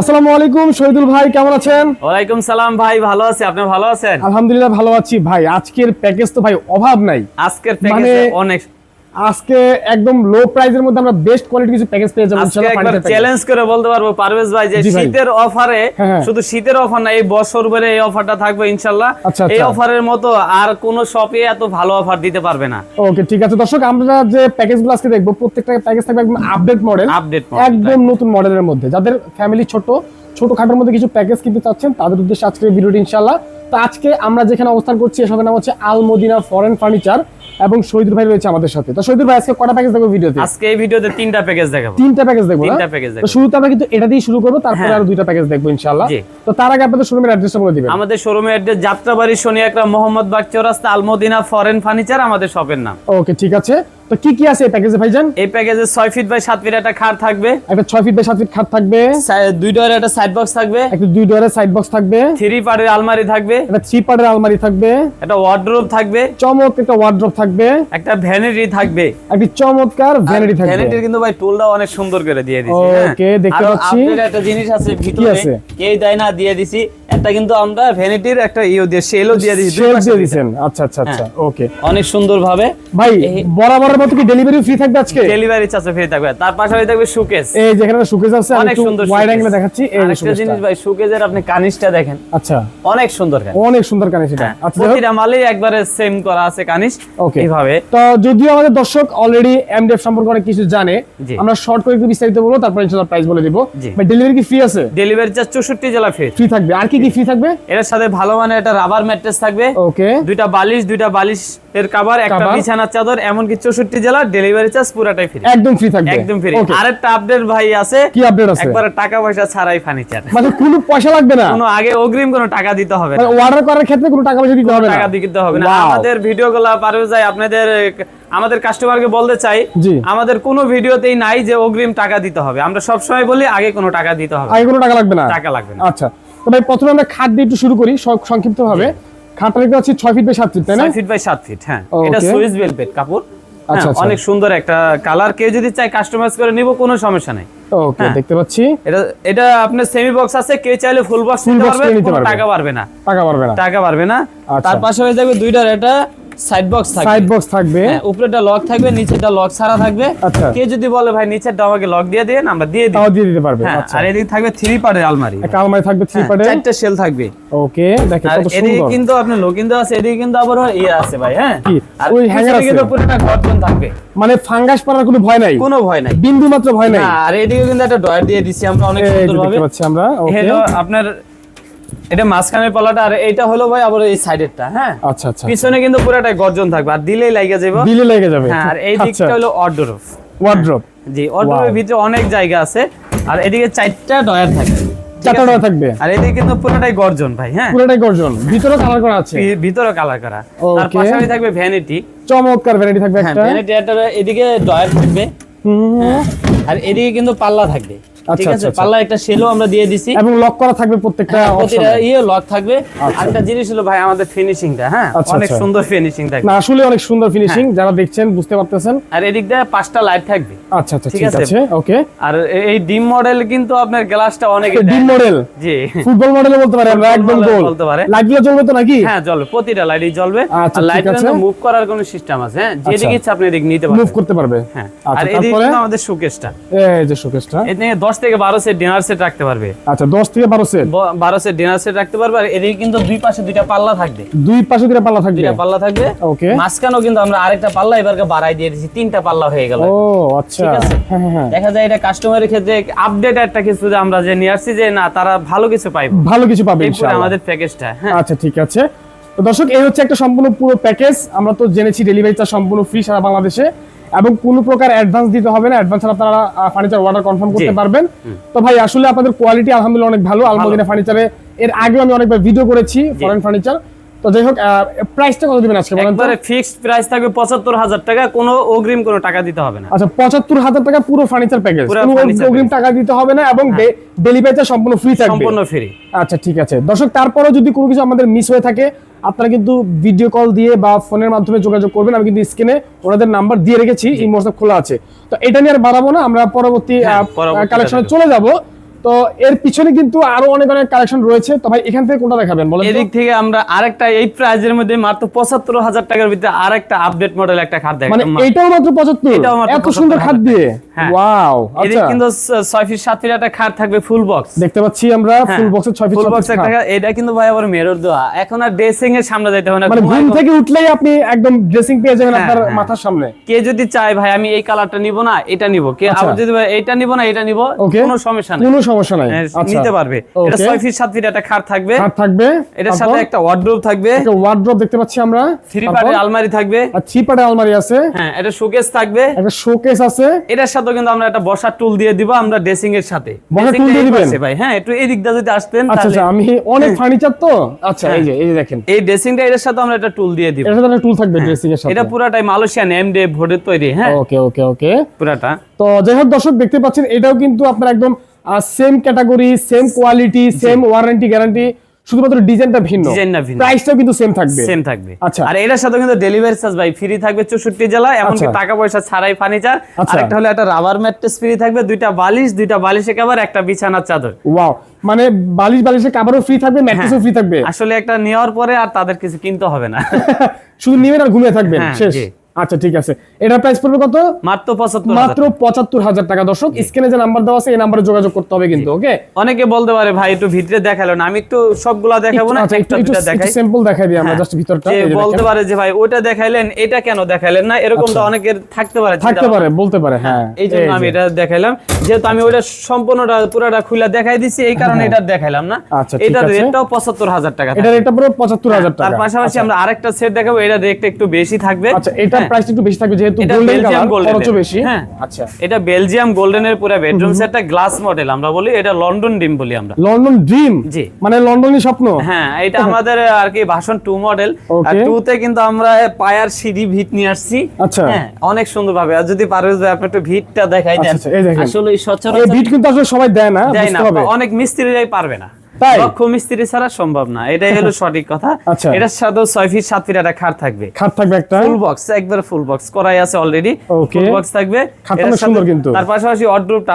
আসসালামু আলাইকুম শহীদুল ভাই কেমন আছেন? ওয়ালাইকুম সালাম ভাই ভালো আছি। আপনি ভালো আছেন? আলহামদুলিল্লাহ ভালো আছি ভাই। আজকের প্যাকেজ তো ভাই অভাব নাই। আজকের প্যাকেজ অনেক আজকে একদম লো প্রাইসের মধ্যে আমরা বেস্ট কোয়ালিটি কিছু প্যাকেজ পেয়ে যাব আজকে ইনশাআল্লাহ একবার চ্যালেঞ্জ করে বলতে পারব পারভেজ ভাই যে শীতের অফারে হ্যাঁ, হ্যাঁ। শুধু শীতের অফার না এই বছর ভরে এই অফারটা থাকবে ইনশাল্লাহ। আচ্ছা, এই আচ্ছা। অফারের মতো আর কোন শপে এত ভালো অফার দিতে পারবে না। ওকে ঠিক আছে। দর্শক আমরা যে প্যাকেজগুলো আজকে দেখব প্রত্যেকটা প্যাকেজ থাকবে একদম আপডেট মডেল আপডেট একদম নতুন মডেলের মধ্যে। যাদের ফ্যামিলি ছোট ছোট খাটোর মধ্যে কিছু প্যাকেজ কিনতে চাচ্ছেন তাদের উদ্দেশ্যে আজকের ভিডিওটি ইনশাল্লাহ তো আজকে আমরা যেখানে অবস্থান করছি এসবের নাম হচ্ছে আলমদিনা ফরেন ফার্নিচার এবং শহীদুল ভাই রয়েছে আমাদের সাথে। তো শহীদুল ভাই আজকে কটা প্যাকেজ দেখব ভিডিওতে? আজকে এই ভিডিওতে তিনটা প্যাকেজ দেখাবো। তিনটা প্যাকেজ দেখব তিনটা প্যাকেজ তো শুরুতে আমরা কিন্তু এটা দিয়ে শুরু করব তারপরে হ্যাঁ। আরও দুইটা প্যাকেজ দেখব ইনশাল্লাহ জি। তো তার আগে আপনাদের শোরুমের অ্যাড্রেসটা বলে দিবেন। আমাদের শোরুমের address Jatrabari Shonir Akhra Mohammadbagh Chowrasta Al Madina foreign furniture আমাদের শপের নাম। ওকে ঠিক আছে। তো কি কি আছে এই প্যাকেজে ভাইজান? এই প্যাকেজে ছয় ফিট বাই সাত ফিট একটা খাট থাকবে। একটা ছয় ফিট বাই সাত ফিট খাট থাকবে। দুই ডোয়ারের একটা সাইড বক্স থাকবে। একটা দুই ডোয়ারের সাইড বক্স থাকবে। থ্রি পার্টের আলমারি থাকবে। একটা থ্রি পার্টের আলমারি থাকবে। একটা ওয়ার্ড্রোব থাকবে। চমক একটা ওয়ার্ড্রপ থাকবে। একটা ভ্যানিটি থাকবে। একটি চমৎকার ভ্যানিটি থাকবে। ভ্যানিটির কিন্তু ভাই টুলটা অনেক সুন্দর করে দিয়ে দিছি হ্যাঁ। Okay, দেখতে আরও পাচ্ছি। update একটা জিনিস আছে ভিতরে। দেয় না দিয়ে দিছি। একটা কিন্তু আমরা ভ্যানিটির একটা ইও দিয়ে সেলও দিয়ে দুই শেল দিয়ে দিয়েছেন। আচ্ছা আচ্ছা আচ্ছা ওকে অনেক সুন্দর ভাবে ভাই বরাবরের মতো কি ডেলিভারি ফ্রি থাকবে আজকে? ডেলিভারি ফ্রি থাকবে। তার পাশাপাশি থাকবে সুকেস এই যেখানে সুকেজ আছে অনেক সুন্দর ওয়াইড অ্যাঙ্গেলে দেখাচ্ছি। এই জিনিস ভাই আপনি কানিসটা দেখেন। আচ্ছা। অনেক সুন্দর কানিস অনেক সুন্দর কানিস এটা। হ্যাঁ, আচ্ছা প্রতিটা মালেই একবারে সেম করা আছে কানিস Okay. এইভাবে। তো যদিও আমাদের দর্শক অলরেডি এমডিএফ সম্পর্কে অনেক কিছু জানে আমরা শর্ট করে একটু বিস্তারিত বলব তারপর ইনশাআল্লাহ প্রাইস বলে দিব। ভাই ডেলিভারি কি ফ্রি আছে? ডেলিভারি চার্জ চৌষট্টি জেলা ফ্রি ফ্রি থাকবে। আর কি কি ফ্রি থাকবে? এর সাথে ভালো মানের একটা রাবার ম্যাট্রেস থাকবে। ওকে দুইটা বালিশ দুইটা বালিশ এর কাভার একটা বিছানার চাদর এমনকি চৌষট্টি জেলা ডেলিভারি চার্জ পুরাটাই ফ্রি একদম ফ্রি থাকবে। একদম ফ্রি আরেকটা আপডেট ভাই আছে। কি আপডেট আছে? একবারে টাকা পয়সা ছাড়াই ফার্নিচার মানে কোনো পয়সা লাগবে না? কোনো আগে অগ্রিম কোনো টাকা দিতে হবে না। মানে অর্ডার করার ক্ষেত্রে কোনো টাকা পয়সা দিতে হবে না? টাকা দিতে হবে না। আমাদের ভিডিও গুলা যায় আপনাদের আমাদের কাস্টমারকে বলতে চাই আমাদের কোনো ভিডিওতেই নাই যে অগ্রিম টাকা দিতে হবে। আমরা সবসময় বলি আগে কোনো টাকা দিতে হবে। আগে কোনো টাকা লাগবে না? টাকা লাগবে না। আচ্ছা। তো ভাই প্রথমে আমরা খাট দিয়ে একটু শুরু করি সংক্ষিপ্ত ভাবে খাটটা দেখতে পাচ্ছি ছয় ফিট বাই সাত ফিট তাই না? ফিট বাই সাত ফিট হ্যাঁ। এটা সুইস বেলভেট কাপড়। হ্যাঁ, আচ্ছা, আচ্ছা। অনেক সুন্দর একটা কালার কেউ যদি চাই কাস্টমাইজ করে নিব কোনো সমস্যা নেই। ওকে হ্যাঁ। দেখতে পাচ্ছি। এটা এটা আপনার সেমি বক্স আছে কেউ চাইলে ফুল বক্স নিতে পারবে। টাকা পারবে না। টাকা পারবে না। টাকা পারবে না। আচ্ছা। তার পাশে হয়ে যাবে দুইটার এটা সাইড বক্স থাকবে। সাইড বক্স থাকবে। হ্যাঁ, উপরেটা লক থাকবে নিচেটা লক ছাড়া থাকবে। আচ্ছা। কে যদি বলে ভাই নিচেরটা আমাকে লক দিয়ে দেন আমরা দিয়ে দিই। তাও দিয়ে দিতে পারবে হ্যাঁ আচ্ছা। আর এদিকে থাকবে থ্রি পার্টের আলমারি। একটা আলমারি থাকবে থ্রি হ্যাঁ, পার্টে চারটা সেল থাকবে। ওকে দেখেন কত এদিকে সুন্দর কিন্তু লো কিন্তু আছে এদিকে কিন্তু আবার ইয়ে আছে ভাই হ্যাঁ? আর ওই পিছনে আছে? কিন্তু পুরোটা গর্জন থাকবে। মানে ফাঙ্গাস পড়ার কোনো ভয় নাই? কোনো ভয় নাই। বিন্দু মাত্র ভয় নাই? আর এদিকে কিন্তু একটা ডয়ার দিয়ে দিছি আমরা অনেক এই যে সুন্দর ভাবে দেখতে পাচ্ছি আমরা ওকে। আপনার এটা মাঝখানের পালাটা আর এইটা হলো ভাই আবার এই সাইডেরটা হ্যাঁ? আচ্ছা আচ্ছা পিছনে কিন্তু পুরোটাই গর্জন থাকবে আর দিলেই লাগা যাবে বিলে লেগে যাবে। হ্যাঁ আর এই আচ্ছা। দিকটা হলো অর্ডারফ ওয়ার্ড্রপ জি অর্ডারের ভিতরে অনেক জায়গা আছে আর এদিকে চারটা ডয়ার থাকবে। চারটা আছে? ডয়া থাকবে? আর এদিকে কিন্তু পুরোটাই গর্জন ভাই হ্যাঁ? পুরোটাই গর্জন। ভিতরে কালার করা আছে। ভিতরে কালার করা। তার Okay. পাশাপাশি থাকবে ভ্যানিটি চমৎকার ভ্যারাইটি থাকবে হ্যাঁ একটা। ভ্যানিটি একটা এদিকে ডয়ার থাকবে। হুম, আর এদিকে কিন্তু পাল্লা থাকবে। আচ্ছা, ঠিক আছে? আচ্ছা, আচ্ছা। পাল্লা একটা সেলও আমরা দিয়ে দিছি। এবং লক করা থাকবে প্রত্যেকটা হ্যাঁ, প্রতিটা ইয়ে লক থাকবে। আরেকটা জিনিস হলো ভাই আমাদের ফিনিশিংটা হ্যাঁ? আচ্ছা, অনেক আচ্ছা। সুন্দর ফিনিশিং না আসলে অনেক সুন্দর ফিনিশিং হ্যাঁ। যারা দেখছেন বুঝতে পারতেছেন। আর এদিক দিয়ে পাঁচটা লাইট থাকবে। আচ্ছা আচ্ছা ঠিক আছে। ওকে। আর এই ডিম মডেল কিন্তু আপনার গ্লাসটা অনেক ডিম মডেল জি। ফুটবল মডেলে বলতে পারে আমরা একদম গোল বলতে পারে। লাইটগুলো জ্বলবে তো নাকি? হ্যাঁ জ্বলবে প্রতিটা লাইটই জ্বলবে। আচ্ছা, আর। মুভ করার কোনো সিস্টেম আছে হ্যাঁ? যেদিকে আচ্ছা। ইচ্ছা আপনি এদিকে নিতে মুভ করতে পারবে। হ্যাঁ। আচ্ছা আর এদিকে আমাদের শোকেসটা এই যে শোকেসটা এদিকে 10 থেকে 12 সেট ডিনার সেট রাখতে পারবে। আচ্ছা 10 থেকে 12 সেট 12 সেট ডিনার সেট রাখতে পারবে আর এদিকে কিন্তু দুই পাশে দুইটা পাল্লা থাকবে। দুই পাশে দুইটা পাল্লা থাকবে? দুইটা পাল্লা থাকবে। ওকে মাঝখানেও কিন্তু আমরা আরেকটা পাল্লা এবারকে বাড়াই দিয়ে দিয়েছি তিনটা পাল্লা হয়ে গেল। ও আচ্ছা। ঠিক আছে। হ্যাঁ হ্যাঁ, হ্যাঁ। দেখা যায় এটা কাস্টমারের ক্ষেত্রে আপডেট একটা কিছু যে আমরা যে নিয়ে আসছি যে না তারা ভালো কিছু পাইবে। ভালো কিছু পাবে ইনশাআল্লাহ। আমাদের প্যাকেজটা হ্যাঁ। আচ্ছা ঠিক আছে। তো দর্শক এই হচ্ছে একটা সম্পূর্ণ পুরো প্যাকেজ আমরা তো জেনেছি ডেলিভারিটা সম্পূর্ণ ফ্রি সারা বাংলাদেশে। এবং কোনো প্রকার অ্যাডভান্স দিতে হবে না। অ্যাডভান্স ছাড়া আপনারা ফার্নিচার অর্ডার কনফার্ম করতে পারবেন। তো ভাই আসলে আপনাদের কোয়ালিটি আলহামদুলিল্লাহ অনেক ভালো। আলমদিনা ফার্নিচারে এর আগেও আমি অনেকবার ভিডিও করেছি ফরেন ফার্নিচার তো যাই হোক প্রাইসটা কত দিবেন আজকে বলেন তো? একবারে ফিক্সড প্রাইস থাকবে পঁচাত্তর হাজার টাকা। কোনো অগ্রিম কোনো টাকা দিতে হবে না। আচ্ছা পঁচাত্তর হাজার টাকা পুরো ফার্নিচার প্যাকেজ কোনো অগ্রিম টাকা দিতে হবে না এবং ডেলিভারিটা সম্পূর্ণ ফ্রি থাকবে। সম্পূর্ণ ফ্রি আচ্ছা ঠিক আছে। দর্শক তারপরেও যদি কোনো কিছু আমাদের মিস হয়ে থাকে আপনারা কিন্তু ভিডিও কল দিয়ে বা ফোনের মাধ্যমে যোগাযোগ করবেন। আমি কিন্তু স্ক্রিনে ওনাদের নাম্বার দিয়ে রেখেছি এই মোটসঅ্যাপ খোলা আছে। তো এটা নিয়ে আর বাড়াবো না আমরা পরবর্তী হ্যাঁ, কালেকশনে চলে যাব। তো এর পিছনে কিন্তু আরও অনেক অনেক কালেকশন রয়েছে। তো ভাই এখান থেকে কোনটা দেখাবেন বলেন এদিক থেকে আমরা আরেকটা এই প্রাইজের মধ্যে মাত্র পঁচাত্তর হাজার টাকার ভিতরে আরেকটা আপডেট মডেল একটা খাট মানে এটাও মাত্র পঁচাত্তর? এটাও মাত্র এত সুন্দর খাট দিয়ে? হ্যাঁ। ওয়াও এদিক আচ্ছা। কিন্তু ছ- ছয় ফিট সাত ফিট একটা খাট থাকবে ফুল বক্স দেখতে পাচ্ছি আমরা ফুল বক্সের ছয় ফিট ফুল বক্স একটা। এটা কিন্তু ভাই আবার মেরর দেওয়া এখন আর ড্রেসিং এর সামনে যেতে হবে না। মানে ঘুম থেকে উঠলেই আপনি একদম ড্রেসিং পেয়ে যাবেন হ্যাঁ, আপনার হ্যাঁ। মাথার সামনে। কে যদি চায় ভাই আমি এই কালারটা নিব না এটা নিব। কে আচ্ছা। আবার যদি এইটা নিব না এটা নিব কোনো সমস্যা নেই। সমস্যা নাই। হ্যাঁ, আচ্ছা। নিতে পারবে। এটা Okay. ছয় ফিট সাত ফিট একটা খাট থাকবে। খাট থাকবে। এটার সাথে একটা ওয়ার্ড্রোব থাকবে। একটা দেখতে পাচ্ছি আমরা। থ্রি তারপর? পার্টের আলমারি থাকবে। আর থ্রি পার্টের আলমারি আছে। হ্যাঁ এটা শোকেস থাকবে। একটা শোকেস আছে। এটার সাথে কিন্তু আমরা একটা বসার টুল দিয়ে দিব আমরা ড্রেসিং এর সাথে। বসার Dressing tool টা দিয়ে দিবেন? ভাই। হ্যাঁ একটু এই দিকটা যদি আসতেন আচ্ছা তাহলে আচ্ছা আমি অনেক ফার্নিচার তো? আচ্ছা হ্যাঁ। এই যে এই যে দেখেন। এই ড্রেসিংটা এর সাথে আমরা একটা টুল দিয়ে দিব। এটার সাথে একটা টুল থাকবে ড্রেসিং এর সাথে। এটা পুরাটাই মালয়েশিয়ান এমডে ভোটের তৈরি হ্যাঁ। ওকে ওকে ওকে পুরাটা। তো যাই হোক দর্শক দেখতে পাচ্ছেন এটাও কিন্তু আপনার একদম same category same quality same warranty guarantee শুধুমাত্র ডিজাইনটা ভিন্ন। ডিজাইনটা ভিন্ন। প্রাইসটাও কিন্তু সেম থাকবে। সেম থাকবে। আচ্ছা। আর এটার সাথে কিন্তু ডেলিভারি চার্জ ভাই ফ্রি থাকবে চৌষট্টি জেলা এমনকি আচ্ছা। টাকা পয়সা ছাড়াই ফার্নিচার আচ্ছা। আরেকটা হলো একটা রাবার ম্যাট্রেস ফ্রি থাকবে দুইটা বালিশ দুইটা বালিশে কভার একটা বিছানার চাদর। ওয়াও মানে বালিশ বালিশে কাভারও ফ্রি থাকবে ম্যাট্রেসও ফ্রি থাকবে। আসলে একটা নেওয়ার পরে আর তাদের কিছু কিনতে হবে না। শুধু নেবেন আর ঘুমিয়ে থাকবেন হ্যাঁ, শেষ। আচ্ছা ঠিক আছে। এটার প্রাইস পড়বে কত? মাত্র পঁচাত্তর মাত্র পঁচাত্তর হাজার টাকা। দর্শক স্ক্রিনে যে নাম্বার দেওয়া আছে এই নাম্বারে যোগাযোগ করতে হবে কিন্তু ওকে অনেকে বলতে পারে ভাই একটু ভিতরে দেখাল না আমি একটু সবগুলা দেখাবো না আচ্ছা একটু একটা দুটা দেখাই। সিম্পল দেখাই দিই আমরা হ্যাঁ। জাস্ট ভিতরটা যে বলতে পারে যে ভাই ওটা দেখাইলেন এটা কেন দেখাইলেন না? এরকম তো অনেকের থাকতে পারে থাকতে পারে বলতে পারে হ্যাঁ। এই জন্য আমি এটা দেখাইলাম। যেহেতু আমি ওটা সম্পূর্ণটা পুরোটা খুলে দেখাই দিছি এই কারণে এটা দেখাইলাম না। আচ্ছা, এটার রেটটাও পঁচাত্তর হাজার টাকা এটা রেটটা পুরো পঁচাত্তর হাজার তার টাকা। পাশাপাশি আমরা আরেকটা সেট দেখাবো এটা রেটটা একটু বেশি থাকবে। আচ্ছা হ্যাঁ। প্রাইস একটু বেশি থাকবে যেহেতু গোল্ডেন কালার খরচও বেশি। হ্যাঁ। আচ্ছা। এটা বেলজিয়াম গোল্ডেনের পুরো বেডরুম সেটটা গ্লাস মডেল আমরা বলি এটা লন্ডন ডিম বলি আমরা। লন্ডন ড্রিম জি। মানে লন্ডনই স্বপ্ন? হ্যাঁ এটা আমাদের আর কি ভাষণ টু মডেল আর Okay. টু তে কিন্তু আমরা পায়ার সিঁড়ি ভিট নিয়ে আসছি। আচ্ছা। হ্যাঁ অনেক সুন্দর ভাবে আর যদি পারভেজ ভাই আপনি একটু ভিটটা দেখাই দেন। আচ্ছা, আচ্ছা। আসলে সচরাচর বিট কিন্তু আসলে সবাই দেয় না। বুঝতে হবে। অনেক মিস্ত্রিরাই পারবে না? দক্ষ মিস্ত্রি ছাড়া সম্ভব না। এটাই হলো সঠিক কথা। এটা এটার সাথে ছয় ফিট সাত ফিট একটা খাট থাকবে। খাট থাকবে একটা? ফুল বক্স একবার ফুল বক্স করাই আছে অলরেডি ফুল বক্স থাকবে। খাটটা সুন্দর কিন্তু। তার পাশাপাশি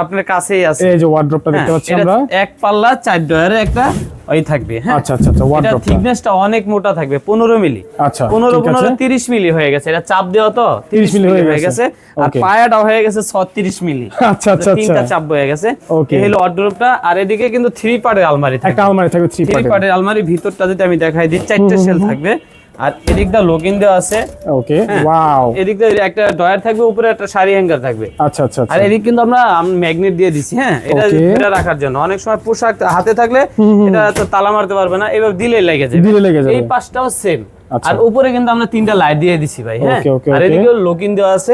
আপনার কাছেই আছে। এই যে ওয়ার্ড্রপটা দেখতে হ্যাঁ, পাচ্ছি আমরা। এক পাল্লা চার ডয়ারের একটা ওই থাকবে হ্যাঁ? আচ্ছা আচ্ছা আচ্ছা এটা থিকনেসটা অনেক মোটা থাকবে পনেরো মিলি। আচ্ছা পনেরো ঠিক পনেরো আছে তিরিশ মিলি হয়ে গেছে। এটা চাপ দেওয়া তো 30 মিলি হয়ে গেছে। আর. পায়াটা হয়ে গেছে ছত্রিশ মিলি। আচ্ছা আচ্ছা তিনটা আচ্ছা। চাপ হয়ে গেছে. এই হলো অর্ডারটা আর এদিকে কিন্তু থ্রি পার্টের আলমারি থাকবে। একটা আলমারি থাকবে থ্রি পার্টের আলমারি ভিতরটা যদি আমি দেখাই দিই চারটে সেল থাকবে। আর এদিকটা লোকিং দেওয়া আছে। ওকে হ্যাঁ। ওয়াও এদিকটা একটা ডয়ার থাকবে উপরে একটা শাড়ি হ্যাঙ্গার থাকবে। আচ্ছা আচ্ছা আর আচ্ছা এদিক কিন্তু আমরা ম্যাগনেট দিয়ে দিছি হ্যাঁ এটা এটা রাখার জন্য। অনেক সময় পোশাক হাতে থাকলে এটা তো তালা মারতে পারবে না এবার দিলে লেগে যায় দিলে লেগে যায় এই পাশটাও সেম। আর উপরে কিন্তু আমরা তিনটা লাইট দিয়ে দিছি ভাই হ্যাঁ? আর. এদিকে লোকিং দেওয়া আছে।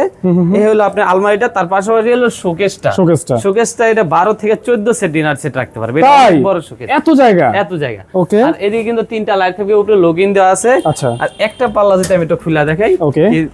এই হলো আপনার আলমারিটা তার পাশাপাশি হলো শোকেসটা শোকেসটা। শোকেসটা এটা 12 থেকে 14 সেট ডিনার সেট রাখতে পারবে। এটা বড় শোকেস এত জায়গা? এত জায়গা। Okay. আর এদিকে কিন্তু তিনটা লাইট থাকবে উপরে লোকিং দেওয়া আছে। আচ্ছা। আর একটা পাল্লা যদি আমি একটু খুলে দেখাই. এই-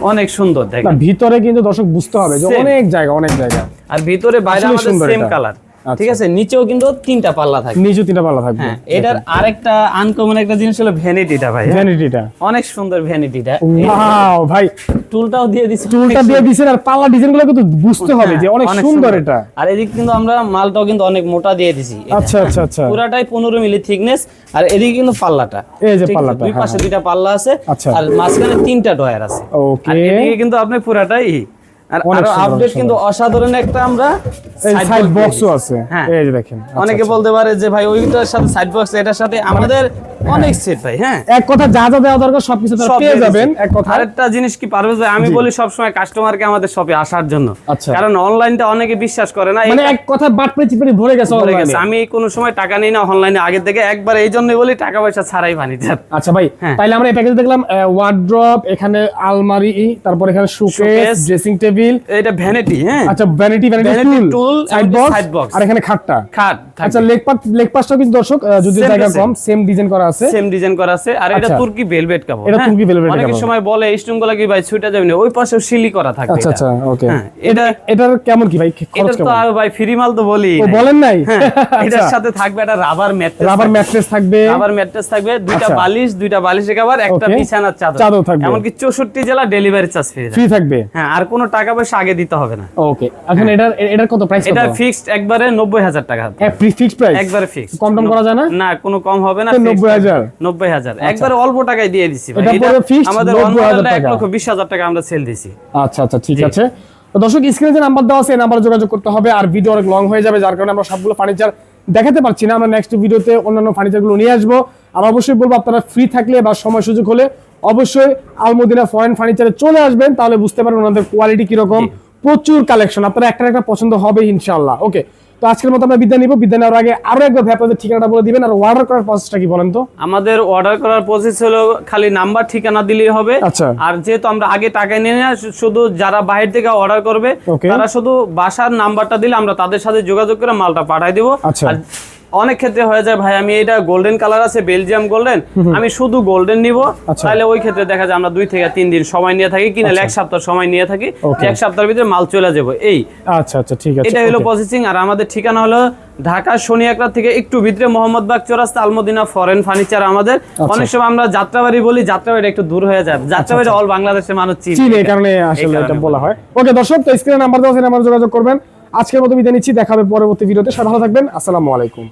অনেক সুন্দর দেখেন। ভিতরে কিন্তু দর্শক বুঝতে হবে যে অনেক জায়গা অনেক জায়গা। আর ভিতরে বাইরে আমাদের সেম কালার আচ্ছা। ঠিক আছে? নিচেও কিন্তু তিনটা পাল্লা থাকবে নিচে তিনটা পাল্লা থাকবে। হ্যাঁ এটার আরেকটা আনকমন একটা জিনিস হলো ভ্যানিটিটা ভাই হ্যাঁ? ভ্যানিটিটা অনেক সুন্দর ভ্যানিটিটা ওয়াও ভাই। টুলটাও দিয়ে দিছি। চুলটা দিয়ে দিছেন আর পাল্লা ডিজাইনগুলো কিন্তু বুঝতে হবে যে অনেক হ্যাঁ, সুন্দর এটা। আর এদিক কিন্তু আমরা মালটাও কিন্তু অনেক মোটা দিয়ে দিছি। আচ্ছা আচ্ছা আচ্ছা। পুরাটাই পনেরো মিলি থিকনেস আর এদিকে কিন্তু পাল্লাটা। এই যে? পাল্লাটা, দুই হ্যাঁ, পাশে দুইটা পাল্লা আছে। আচ্ছা। আর মাঝখানে তিনটা ডয়ার আছে। ওকে আর এদিকে কিন্তু আপনি পুরাটাই আর আরও আপডেট কিন্তু অসাধারণ একটা আমরা সাইড বক্সও আছে। হ্যাঁ। এই যে দেখেন আচ্ছা, অনেকে আচ্ছা। বলতে পারে যে ভাই ওইটার সাথে সাইড বক্স এটার সাথে আমাদের অনেক সেট ভাই হ্যাঁ? এক কথা যা যা দেওয়া দরকার সবকিছু তারা পেয়ে যাবেন এক কথা। আরেকটা জিনিস কি পারবে আমি বলি সবসময় কাস্টমারকে আমাদের শপে আসার জন্য। আচ্ছা। কারণ অনলাইনটা অনেকে বিশ্বাস করে না মানে এক কথা বাটপে চিপড়ি ভরে গেছে ভরে গেছে। আমি কোনো সময় টাকা নেই না অনলাইনে আগে থেকে একবার এই জন্য বলি টাকা পয়সা ছাড়াই ফার্নিচার আচ্ছা ভাই হ্যাঁ। তাইলে আমরা এই প্যাকেজ দেখলাম ওয়ার্ড্রপ এখানে আলমারি তারপর এখানে শোকেস ড্রেসিং টেবিল এটা ভ্যানিটি হ্যাঁ। আচ্ছা vanity vanity stool side box. আর এখানে খাটটা। খাট আচ্ছা লেগ পাট লেগ পাশটাও কিন্তু দর্শক যদি জায়গা কম সেম ডিজাইন করা আছে। সেম ডিজাইন করা আছে। আর এটা আচ্ছা। তুর্কি ভেলভেট কাপড় এটা হ্যাঁ? তুর্কি অনেকের কাপড়। সময় বলে কি ভাই ছুটে যাবে না? ওই পাশেও সিলি করা থাকবে আচ্ছা আচ্ছা ওকে হ্যাঁ, এটা এটা- এটার কেমন কি ভাই? খরচ তো কেমন? আর ভাই ফ্রি মাল তো বলি ও বলেন নাই? এটার সাথে থাকবে একটা রাবার ম্যাট্রেস রাবার ম্যাট্রেস থাকবে। রাবার ম্যাট্রেস থাকবে দুইটা আচ্ছা। বালিশ দুইটা বালিশের কভার একটা বিছানার চাদর। চাদর থাকবে। এমনকি চৌষট্টি জেলা ডেলিভারি চার্জ ফ্রি ফ্রি থাকবে। হ্যাঁ আর কোনো টাকা টাকা পয়সা আগে দিতে হবে না। ওকে এখন এটার এটার কত প্রাইস এটা ফিক্সড একবারে নব্বই হাজার টাকা। ফিক্স প্রাইস একবারে ফিক্স কম টম করা যায় না? না কোনো কম হবে না তো 90,000 একবারে অল্প টাকায় দিয়ে দিছি ভাই। এটা আমাদের 90,000 অন মডেলটা টাকা। লক্ষ বিশ হাজার টাকা আমরা সেল দিছি। আচ্ছা আচ্ছা ঠিক আছে। তো দর্শক স্ক্রিনে যে নাম্বার দেওয়া আছে এই নাম্বারে যোগাযোগ করতে হবে। আর ভিডিও অনেক লং হয়ে যাবে যার কারণে আমরা সবগুলো ফার্নিচার দেখাতে পারছি না। আমরা নেক্সট ভিডিওতে অন্যান্য ফার্নিচারগুলো নিয়ে আসব। আর অবশ্যই বলব আপনারা ফ্রি থাকলে বা সময় সুযোগ হলে অবশ্যই আলমদিনা ফরেন ফার্নিচারে চলে আসবেন তাহলে বুঝতে পারবেন ওনাদের কোয়ালিটি কীরকম। প্রচুর কালেকশন আপনারা একটা একটা পছন্দ হবে ইনশাল্লাহ ওকে তো আজকের মতো আমরা বিদ্যা নিব। বিদ্যা নেওয়ার আগে আরও একবার ভাই আপনাদের ঠিকানাটা বলে দিবেন আর অর্ডার করার প্রসেসটা কি বলেন তো? আমাদের অর্ডার করার প্রসেস হলো খালি নাম্বার ঠিকানা দিলেই হবে। আচ্ছা। আর যেহেতু আমরা আগে টাকা নিয়ে না শুধু যারা বাইরে থেকে অর্ডার করবে. তারা শুধু বাসার নাম্বারটা দিলে আমরা তাদের সাথে যোগাযোগ করে মালটা পাঠাই দিব। আচ্ছা। অনেক ক্ষেত্রে হয়ে যায় ভাই আমি এটা গোল্ডেন কালার আছে বেলজিয়াম গোল্ডেন আমি শুধু গোল্ডেন নিব। আচ্ছা। তাহলে ওই ক্ষেত্রে দেখা যায় আমরা দুই থেকে তিন দিন সময় নিয়ে থাকি কিনা এক সপ্তাহ সময় নিয়ে থাকি এক সপ্তাহের ভিতরে মাল চলে যাবে এই। আচ্ছা আচ্ছা ঠিক আছে এটা হলো প্রসেসিং আর আমাদের ঠিকানা হলো ঢাকা শনি একরা থেকে একটু ভিতরে মোহাম্মদবাগ চৌরাস্তা আলমদিনা ফরেন ফার্নিচার আমাদের। আচ্ছা। অনেক সময় আমরা যাত্রাবাড়ি বলি যাত্রাবাড়ি একটু দূর হয়ে যায়। যাত্রাবাড়ি অল বাংলাদেশের মানুষ চিনে। এই কারণে আসলে এটা বলা। বলা। হয়। ওকে দর্শক তো স্ক্রিনে নাম্বার দেওয়া আছে নাম্বার যোগাযোগ করবেন। আজকের মতো বিদায় নিচ্ছি দেখা হবে পরবর্তী ভিডিওতে। সবাই ভালো থাকবেন আসসালামু আলাইকুম।